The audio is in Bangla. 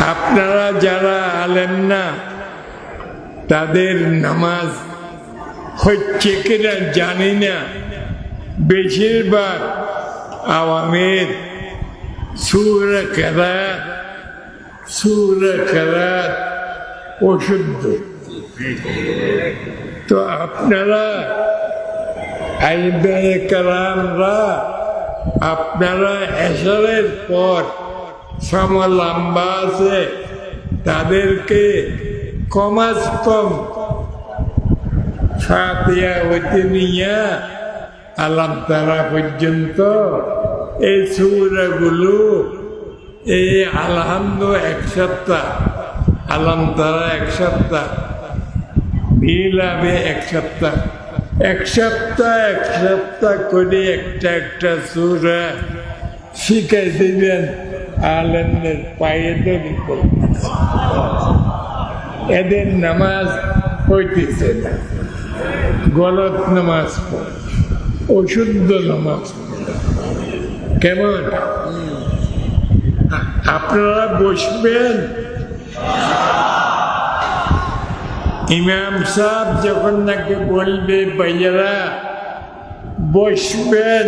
আপনারা যারা আলেন না, তাদের নামাজ হচ্ছে কিনা জানি না। বেশিরভাগ আওয়ামের সুর কেরাত সুর কেরাত অশুদ্ধ। তো আপনারা আইবে কালামরা আপনারা এসরের পর সময় লম্বা আছে, তাদেরকে কমাস কম হইতে নিয়ে আলাম তারা পর্যন্ত এই সুরাগুলো এই আলহামদ এক সপ্তাহ, আলাম তারা এক সপ্তাহ মিলাবে এক সপ্তাহ। এক সপ্তাহ এক সপ্তাহ করে একটা একটা সুরা শিখাই দিবেন। আলেমদের পায়ে করতেছে এদের নামাজ হইতেছে না গলত নামাজ পড়ে অশুদ্ধ নামাজ কেমন আপনারা বসবেন ইমাম সাহেব যখন নাকি বলবে ভাইয়ারা বসবেন